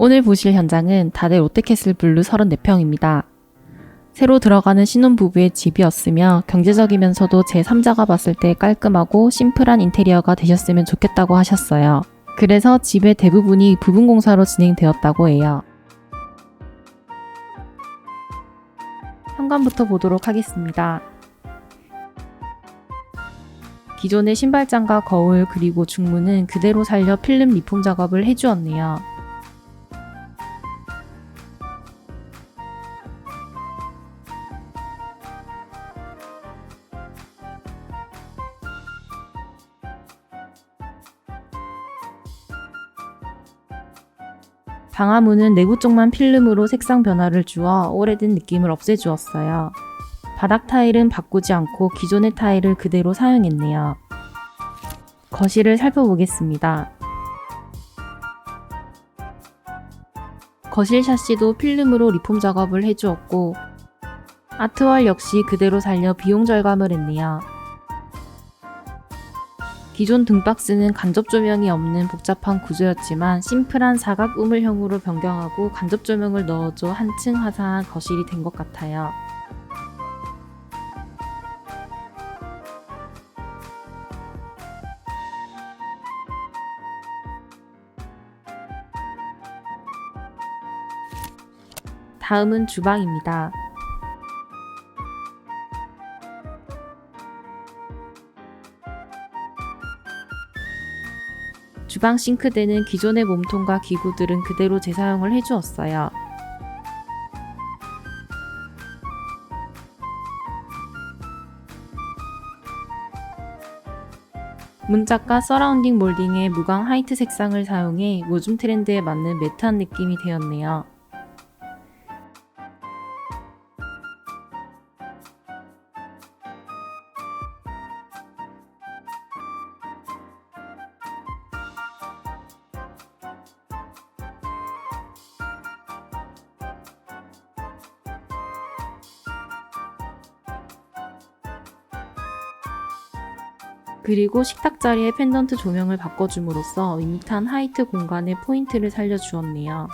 오늘 보실 현장은 다대 롯데캐슬 블루 34평입니다. 새로 들어가는 신혼부부의 집이었으며 경제적이면서도 제3자가 봤을 때 깔끔하고 심플한 인테리어가 되셨으면 좋겠다고 하셨어요. 그래서 집의 대부분이 부분 공사로 진행되었다고 해요. 현관부터 보도록 하겠습니다. 기존의 신발장과 거울 그리고 중문은 그대로 살려 필름 리폼 작업을 해주었네요. 방화문은 내부 쪽만 필름으로 색상 변화를 주어 오래된 느낌을 없애주었어요. 바닥 타일은 바꾸지 않고 기존의 타일을 그대로 사용했네요. 거실을 살펴보겠습니다. 거실 샤시도 필름으로 리폼 작업을 해주었고 아트월 역시 그대로 살려 비용 절감을 했네요. 기존 등박스는 간접 조명이 없는 복잡한 구조였지만 심플한 사각 우물형으로 변경하고 간접 조명을 넣어줘 한층 화사한 거실이 된 것 같아요. 다음은 주방입니다. 주방 싱크대는 기존의 몸통과 기구들은 그대로 재사용을 해주었어요. 문짝과 서라운딩 몰딩에 무광 화이트 색상을 사용해 요즘 트렌드에 맞는 매트한 느낌이 되었네요. 그리고 식탁 자리에 펜던트 조명을 바꿔줌으로써 밋밋한 하이트 공간에 포인트를 살려주었네요.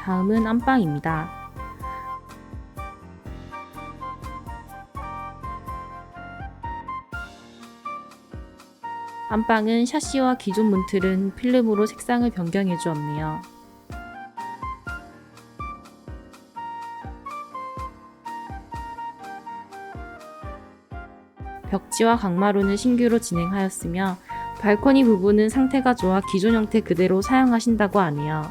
다음은 안방입니다. 안방은 샤시와 기존 문틀은 필름으로 색상을 변경해 주었네요. 벽지와 강마루는 신규로 진행하였으며 발코니 부분은 상태가 좋아 기존 형태 그대로 사용하신다고 하네요.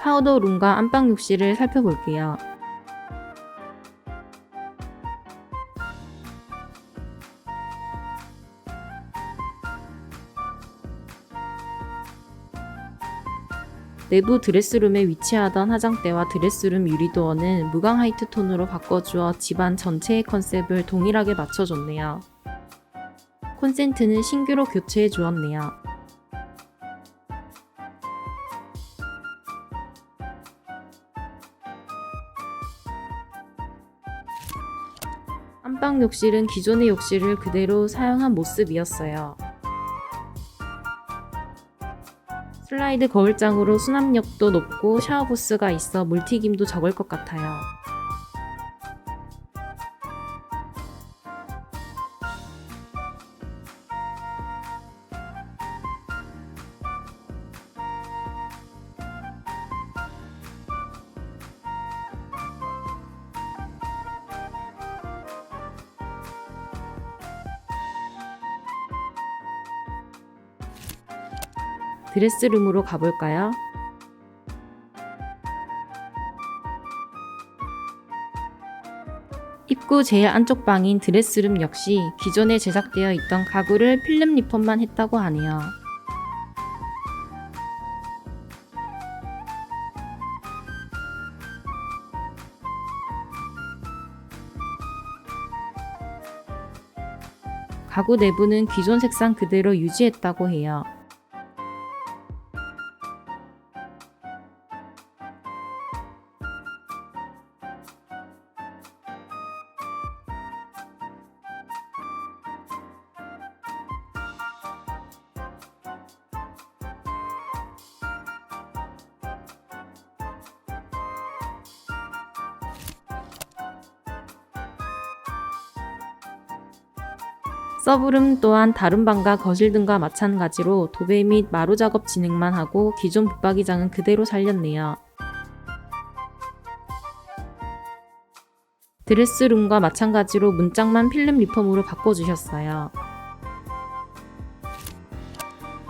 파우더 룸과 안방 욕실을 살펴볼게요. 내부 드레스룸에 위치하던 화장대와 드레스룸 유리도어는 무광 화이트 톤으로 바꿔주어 집안 전체의 컨셉을 동일하게 맞춰줬네요. 콘센트는 신규로 교체해 주었네요. 안방 욕실은 기존의 욕실을 그대로 사용한 모습이었어요. 슬라이드 거울장으로 수납력도 높고 샤워 부스가 있어 물튀김도 적을 것 같아요. 드레스룸으로 가볼까요? 입구 제일 안쪽 방인 드레스룸 역시 기존에 제작되어 있던 가구를 필름 리폼만 했다고 하네요. 가구 내부는 기존 색상 그대로 유지했다고 해요. 서브룸 또한 다른 방과 거실 등과 마찬가지로 도배 및 마루 작업 진행만 하고 기존 붙박이장은 그대로 살렸네요. 드레스룸과 마찬가지로 문짝만 필름 리폼으로 바꿔주셨어요.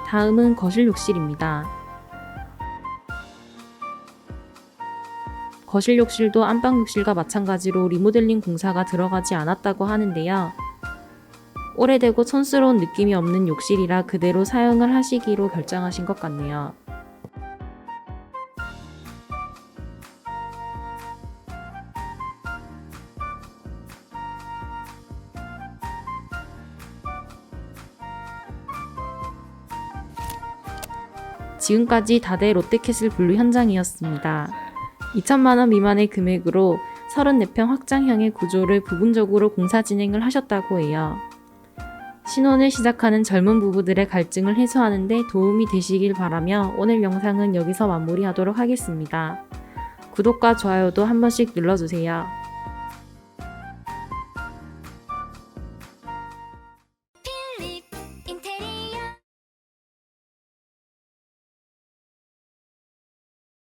다음은 거실 욕실입니다. 거실 욕실도 안방 욕실과 마찬가지로 리모델링 공사가 들어가지 않았다고 하는데요. 오래되고 촌스러운 느낌이 없는 욕실이라 그대로 사용을 하시기로 결정하신 것 같네요. 지금까지 다대 롯데캐슬 블루 현장이었습니다. 2천만원 미만의 금액으로 34평 확장형의 구조를 부분적으로 공사 진행을 하셨다고 해요. 신혼을 시작하는 젊은 부부들의 갈증을 해소하는 데 도움이 되시길 바라며 오늘 영상은 여기서 마무리하도록 하겠습니다. 구독과 좋아요도 한 번씩 눌러주세요.